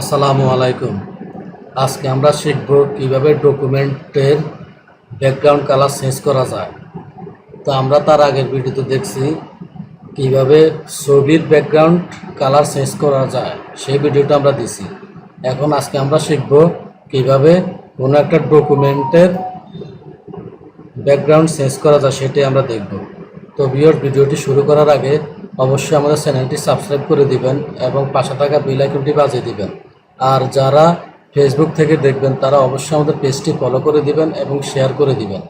আসসালামু আলাইকুম। আজকে আমরা শিখব কীভাবে ডকুমেন্টের ব্যাকগ্রাউন্ড কালার চেঞ্জ করা যায়। তো আমরা তার আগের ভিডিওতে দেখছি কীভাবে ছবির ব্যাকগ্রাউন্ড কালার চেঞ্জ করা যায়। সেই ভিডিওটা আমরা দিছি। এখন আজকে আমরা শিখব কীভাবে কোনো একটা ডকুমেন্টের ব্যাকগ্রাউন্ড চেঞ্জ করা যায় সেটাই আমরা দেখব। তো ভিওর ভিডিওটি শুরু করার আগে অবশ্যই আমাদের চ্যানেলটি সাবস্ক্রাইব করে দিবেন এবং পাশে থাকা বেল আইকনটি বাজিয়ে দিবেন। আর যারা ফেসবুক থেকে দেখবেন, তারা অবশ্যই আমাদের পেজটি ফলো করে দিবেন এবং শেয়ার করে দিবেন।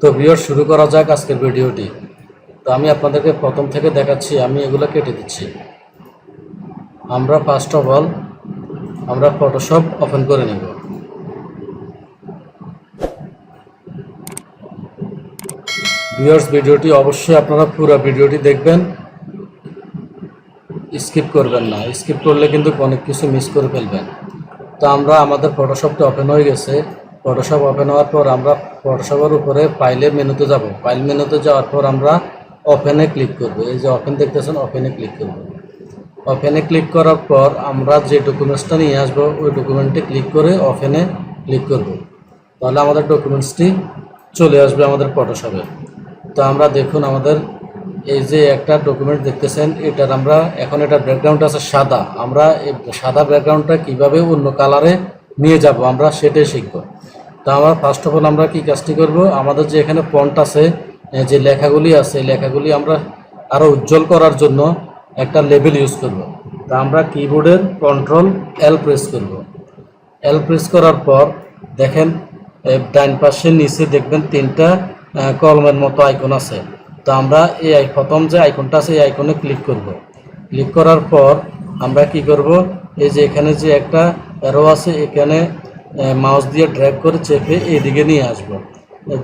তো ভিওর শুরু করা যাক আজকের ভিডিওটি। তো আমি আপনাদেরকে প্রথম থেকে দেখাচ্ছি, আমি এগুলো কেটে দিচ্ছি। আমরা ফার্স্ট অফ অল আমরা ফটোশপ ওপেন করে নেব। ভিউয়ার্স ভিডিওটি অবশ্যই আপনারা পুরো ভিডিওটি দেখবেন। স্কিপ করবেন না। স্কিপ করলে কিন্তু অনেক কিছু মিস করে ফেলবেন। তো আমরা, আমাদের ফটোশপটা ওপেন হয়ে গেছে। ফটোশপ ওপেন হওয়ার পর আমরা ফটোশপের উপরে ফাইলের মেনুতে যাব। ফাইল মেনুতে যাওয়ার পর আমরা ওপেনে ক্লিক করব। এই যে ওপেন দেখতেছেন ওপেনে ক্লিক করব। ওপেনে ক্লিক করার পর আমরা যে ডকুমেন্টসটা নিয়ে আসব, ওই ডকুমেন্টে ক্লিক করে ওপেনে ক্লিক করব। তাহলে আমাদের ডকুমেন্টসটি চলে আসবে আমাদের ফটোশপে তো আমরা দেখুন আমাদের এই যে একটা ডকুমেন্ট দেখতেছেন, এটার আমরা এখন এটা ব্যাকগ্রাউন্ড আছে সাদা। আমরা এই সাদা ব্যাকগ্রাউন্ডটা কীভাবে অন্য কালারে নিয়ে যাব, আমরা সেটাই শিখব। তো আমরা ফার্স্ট অফ অল আমরা কি কাজটি করব, আমাদের যে এখানে ফন্ট আছে যে লেখাগুলি আছে লেখাগুলি আমরা আরও উজ্জ্বল করার জন্য একটা লেবেল ইউজ করব। তা আমরা কিবোর্ডের কন্ট্রোল এল প্রেস করব। এল প্রেস করার পর দেখেন ডান পাশে নিচে দেখবেন তিনটা কলমের মতো আইকন আছে। তো আমরা এই প্রথম যে আইকনটা আছে এই আইকনে ক্লিক করব। ক্লিক করার পর আমরা কি করব? এই যে এখানে যে একটা অ্যারো আছে এখানে মাউস দিয়ে ড্র্যাগ করে চেপে এদিকে নিয়ে আসব।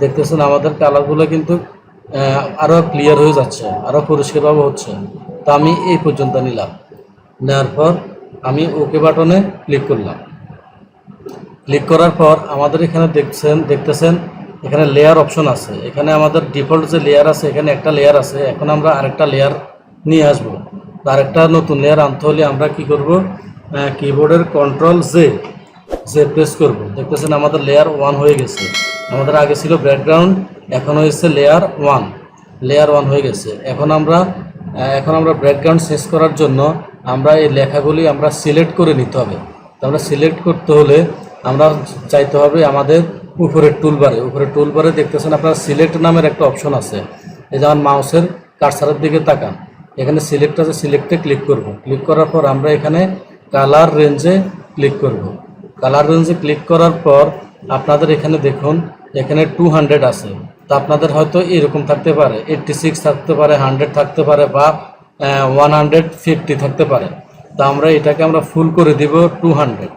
দেখতেছেন আমাদের কালারগুলো কিন্তু আহ, আরও ক্লিয়ার হয়ে যাচ্ছে আরও পরিষ্কারভাবে হচ্ছে। তো আমি এই পর্যন্ত নিলাম। নেওয়ার পর আমি ওকে বাটনে ক্লিক করলাম। ক্লিক করার পর আমাদের এখানে দেখছেন দেখতেছেন এখানে লেয়ার অপশন আছে। এখানে আমাদের ডিফল্ট যে লেয়ার আছে, এখানে একটা লেয়ার আছে। এখন আমরা আরেকটা লেয়ার নিয়ে আসব। আরেকটা নতুন লেয়ার আনতে হলে আমরা কি করব? কিবোর্ডের কন্ট্রোল জে জে প্রেস করব। দেখতেছেন আমাদের লেয়ার ওয়ান হয়ে গেছে। আমাদের আগে ছিল ব্যাকগ্রাউন্ড এখন হয়েছে লেয়ার ওয়ান লেয়ার ওয়ান হয়ে গেছে। এখন আমরা এখন আমরা ব্যাকগ্রাউন্ড শেষ করার জন্য আমরা এই লেখাগুলি আমরা সিলেক্ট করে নিতে হবে। তো আমরা সিলেক্ট করতে হলে আমরা চাইতে হবে আমাদের উপরের টুলবারে উপরের টুলবারে দেখতেছেন আপনার সিলেক্ট নামের একটা অপশন আছে। এই যেমন মাউসের কারসারের দিকে তাকান। এখানে সিলেক্ট আছে সিলেক্টে ক্লিক করব। ক্লিক করার পর আমরা এখানে কালার রেঞ্জে ক্লিক করব। কালার রেঞ্জে ক্লিক করার পর আপনাদের এখানে দেখুন, এখানে টু হান্ড্রেড আছে। তো আপনাদের হয়তো এরকম থাকতে পারে। এইটটি সিক্স থাকতে পারে হান্ড্রেড থাকতে পারে বা ওয়ান হান্ড্রেড ফিফটি থাকতে পারে। তো আমরা এটাকে আমরা ফুল করে দিব টু হান্ড্রেড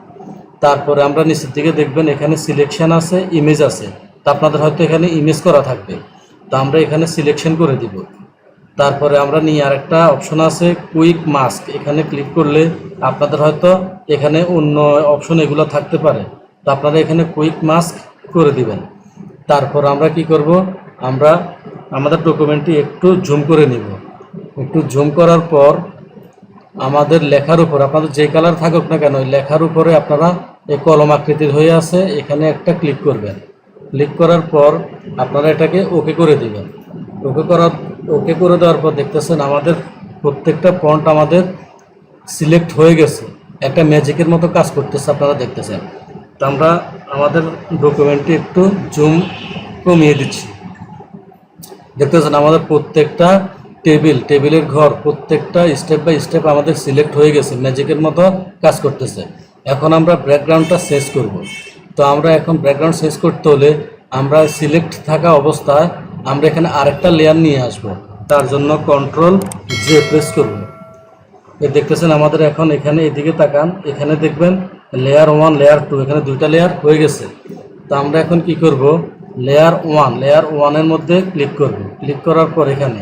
তারপরে আমরা নিচের দিকে দেখবেন এখানে সিলেকশন আছে ইমেজ আছে। তা আপনাদের হয়তো এখানে ইমেজ করা থাকবে। তো আমরা এখানে সিলেকশন করে দিব। তারপরে আমরা নিয়ে আরেকটা অপশন আছে কুইক মাস্ক এখানে ক্লিক করলে আপনাদের হয়তো এখানে অন্য অপশন এগুলো থাকতে পারে। তো আপনারা এখানে কুইক মাস্ক করে দিবেন। তারপর আমরা কি করব? আমরা আমাদের ডকুমেন্টটি একটু জুম করে নিব। একটু জুম করার পর আমাদের লেখার উপর, আপনাদের যে কালার থাকুক না কেন লেখার উপরে আপনারা এই কলম আকৃতির হয়ে আছে, এখানে একটা ক্লিক করবেন। ক্লিক করার পর আপনারা এটাকে ওকে করে দিবেন। ওকে করার ওকে করে দেওয়ার পর দেখতেছেন আমাদের প্রত্যেকটা ফন্ট আমাদের সিলেক্ট হয়ে গেছে। একটা ম্যাজিকের মতো কাজ করতেছে আপনারা দেখতেছেন। তো আমরা আমাদের ডকুমেন্টটি একটু জুম কমিয়ে দিচ্ছি। দেখতেছেন আমাদের প্রত্যেকটা টেবিল টেবিলের ঘর প্রত্যেকটা স্টেপ বাই স্টেপ আমাদের সিলেক্ট হয়ে গেছে ম্যাজিকের মতো কাজ করতেছে। এখন আমরা ব্যাকগ্রাউন্ডটা শেষ করব। তো আমরা এখন ব্যাকগ্রাউন্ড শেষ করতে হলে আমরা সিলেক্ট থাকা অবস্থায় আমরা এখানে আরেকটা লেয়ার নিয়ে আসব। তার জন্য কন্ট্রোল জে প্রেস করব। এ দেখতেছেন আমাদের এখন এখানে এদিকে তাকান, এখানে দেখবেন লেয়ার ওয়ান লেয়ার টু এখানে দুইটা লেয়ার হয়ে গেছে। তো আমরা এখন কি করব? লেয়ার ওয়ান লেয়ার ওয়ানের মধ্যে ক্লিক করব। ক্লিক করার পর এখানে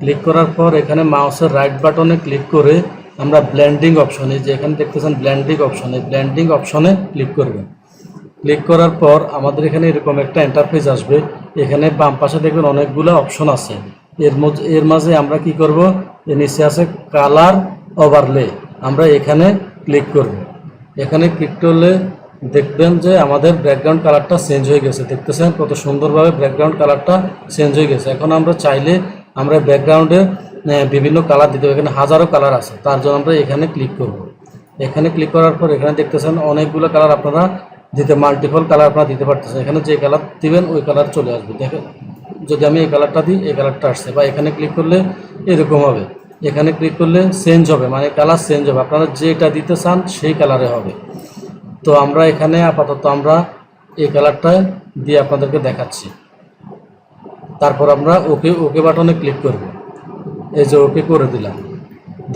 ক্লিক করার পর এখানে মাউসের রাইট বাটনে ক্লিক করে আমরা ব্ল্যান্ডিং অপশনে যে এখানে দেখতেছেন ব্ল্যান্ডিং অপশনে ব্ল্যান্ডিং অপশনে ক্লিক করবেন। ক্লিক করার পর আমাদের এখানে এরকম একটা ইন্টারফেস আসবে। এখানে বাম পাশে দেখবেন অনেকগুলো অপশন আছে। এর মধ্যে এর মাঝে আমরা কি করব? এর নিচে আছে কালার ওভারলে আমরা এখানে ক্লিক করব। এখানে ক্লিক করলে দেখবেন যে আমাদের ব্যাকগ্রাউন্ড কালারটা চেঞ্জ হয়ে গেছে। দেখতেছেন কত সুন্দরভাবে ব্যাকগ্রাউন্ড কালারটা চেঞ্জ হয়ে গেছে। এখন আমরা চাইলে আমরা ব্যাকগ্রাউন্ডে বিভিন্ন কালার দিতে হবে। এখানে হাজারো কালার আছে। তার জন্য আমরা এখানে ক্লিক করব। এখানে ক্লিক করার পর এখানে দেখতেছেন অনেকগুলো কালার আপনারা দিতে মাল্টিপল কালার আপনারা দিতে পারতেছেন। এখানে যে কালার দিবেন, ওই কালার চলে আসবে। দেখেন, যদি আমি এই কালারটা দিই, এই কালারটা আসছে। বা এখানে ক্লিক করলে এরকম হবে। এখানে ক্লিক করলে চেঞ্জ হবে মানে কালার চেঞ্জ হবে। আপনারা যেটা দিতে চান, সেই কালারে হবে। তো আমরা এখানে আপাতত আমরা এই কালারটা দিয়ে আপনাদেরকে দেখাচ্ছি। তারপর আমরা ওকে ওকে বাটনে ক্লিক করব। এই যে ওকে করে দিলাম।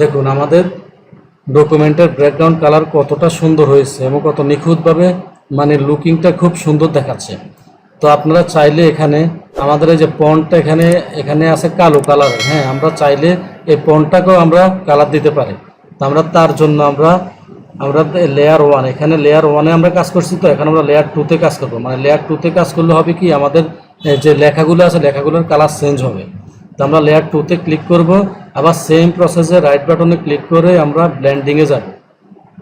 দেখুন, আমাদের ডকুমেন্টের ব্যাকগ্রাউন্ড কালার কতটা সুন্দর হয়েছে এবং কত নিখুঁতভাবে মানে লুকিংটা খুব সুন্দর দেখাচ্ছে। তো আপনারা চাইলে এখানে আমাদের এই যে পন্টটা এখানে এখানে আছে কালো কালার। হ্যাঁ আমরা চাইলে এই পন্টটাকেও আমরা কালার দিতে পারি। তো আমরা তার জন্য আমরা আমরা লেয়ার ওয়ান এখানে লেয়ার ওয়ানে আমরা কাজ করছি তো, এখন আমরা লেয়ার টুতে কাজ করব। মানে লেয়ার টুতে কাজ করলে হবে কি, আমাদের যে লেখাগুলো আছে, লেখাগুলোর কালার চেঞ্জ হবে। তো আমরা লেয়ার টুতে ক্লিক করব। আবার সেম প্রসেসে রাইট বাটনে ক্লিক করে আমরা ব্ল্যান্ডিংয়ে যাব।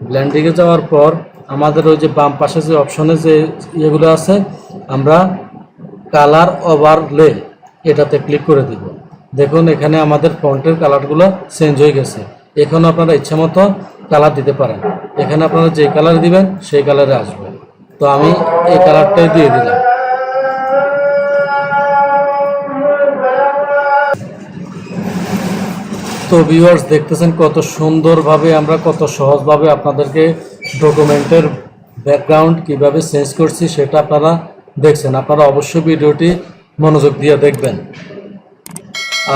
ব্ল্যান্ডিংয়ে যাওয়ার পর আমাদের ওই যে বাম পাশে যে অপশনে যে ইয়েগুলো আছে, আমরা কালার ওভারলে এটাতে ক্লিক করে দিব। দেখুন, এখানে আমাদের ফন্টের কালারগুলো চেঞ্জ হয়ে গেছে। এখানে আপনারা ইচ্ছে মতো কালার দিতে পারেন। এখানে আপনারা যে কালার দিবেন, সেই কালারে আসবে। তো আমি এই কালারটাই দিয়ে দিলাম। তো ভিউয়ার্স দেখতেছেন কত সুন্দরভাবে আমরা কত সহজভাবে আপনাদেরকে ডকুমেন্টের ব্যাকগ্রাউন্ড কীভাবে চেঞ্জ করছি সেটা আপনারা দেখছেন। আপনারা অবশ্যই ভিডিওটি মনোযোগ দিয়ে দেখবেন।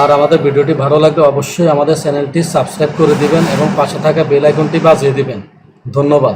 আর আমাদের ভিডিওটি ভালো লাগলে অবশ্যই আমাদের চ্যানেলটি সাবস্ক্রাইব করে দিবেন এবং পাশে থাকা বেল আইকনটি বাজিয়ে দিবেন। ধন্যবাদ।